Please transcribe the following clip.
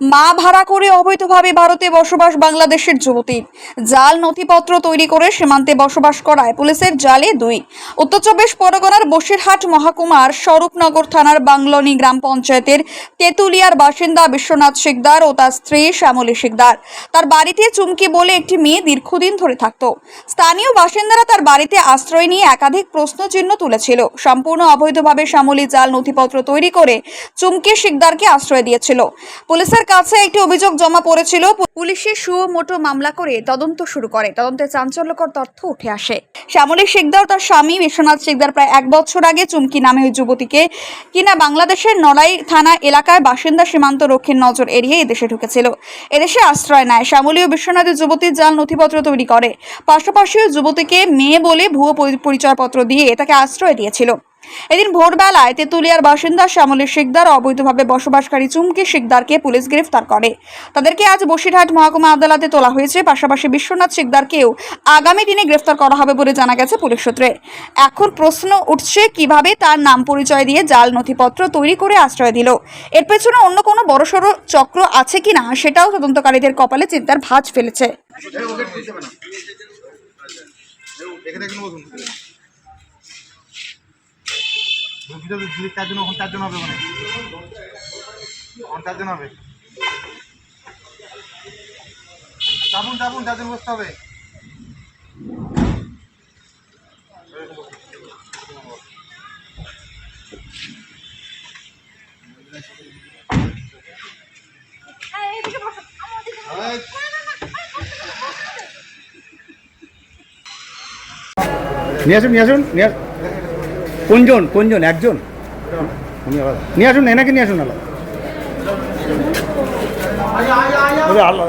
মা ভাড়া করে অবৈধভাবে ভারতে বসবাস বাংলাদেশের যুবতী। জাল নথিপত্র তৈরি করে সীমান্তে বসবাস করায় পুলিশের জালে দুই। উত্তর চব্বিশ পরগনার বসিরহাট মহকুমার স্বরূপনগর থানার বাংলনি গ্রাম পঞ্চায়েতের তেঁতুলিয়ার বাসিন্দা বিশ্বনাথ শিকদার ও তার স্ত্রী শ্যামলী শিকদার। তার বাড়িতে চুমকি বলে একটি মেয়ে দীর্ঘদিন ধরে থাকত। স্থানীয় বাসিন্দারা তার বাড়িতে আশ্রয় নিয়ে একাধিক প্রশ্নচিহ্ন তুলেছিল। সম্পূর্ণ অবৈধভাবে শ্যামলী জাল নথিপত্র তৈরি করে চুমকি শিকদারকে আশ্রয় দিয়েছিল। পুলিশের কাছে একটি অভিযোগ জমা পড়েছিল। পুলিশে সুও মোটো মামলা করে তদন্ত শুরু করে। তদন্তে চাঞ্চল্যকর তথ্য উঠে আসে। শ্যামলী শিকদার তার স্বামী বিশ্বনাথ শিকদার প্রায় এক বছর আগে চুমকি নামে ওই যুবতীকে কিনা বাংলাদেশের নড়াই থানা এলাকায় বাসিন্দা সীমান্ত রক্ষীর নজর এড়িয়ে এদেশে ঢুকেছিল। এদেশে আশ্রয় নেয়। শ্যামলী ও বিশ্বনাথের যুবতীর জাল নথিপত্র তৈরি করে। পাশাপাশি ওই যুবতীকে মেয়ে বলে ভুয়ো পরি- পরিচয়পত্র দিয়ে তাকে আশ্রয় দিয়েছিল। এদিন ভোরবেলায় তেঁতুলিয়ার বাসিন্দা শ্যামলী শিকদার অবৈধভাবে বসবাসকারী চুমকি শিকদারকে পুলিশ গ্রেফতার করে। তাদেরকে আজ বসিরহাট মহকুমা আদালতে তোলা হয়েছে। পাশাপাশি বিশ্বনাথ শিকদারকেও আগামী দিনে গ্রেফতার করা হবে বলে জানা গেছে পুলিশ সূত্রে। এখন প্রশ্ন উঠছে কীভাবে তার নাম পরিচয় দিয়ে জাল নথিপত্র তৈরি করে আশ্রয় দিল। এর পেছনে অন্য কোনো বড়সড় চক্র আছে কিনা সেটাও তদন্তকারীদের কপালে চিন্তার ভাঁজ ফেলেছে। ভিডিও যদি চারজন ওখানে চারজন হবে মানে ওখানে চারজন হবে। চাপুন চাপুন চারজন বসতে হবে। নিয়ে আসুন নিয়ে আসুন, নিয়ে কোনজন? কোনজন? একজন? নিয়ে আসুন এনাকে নিয়ে আসুন আলাদা। সেই আল্লাহ,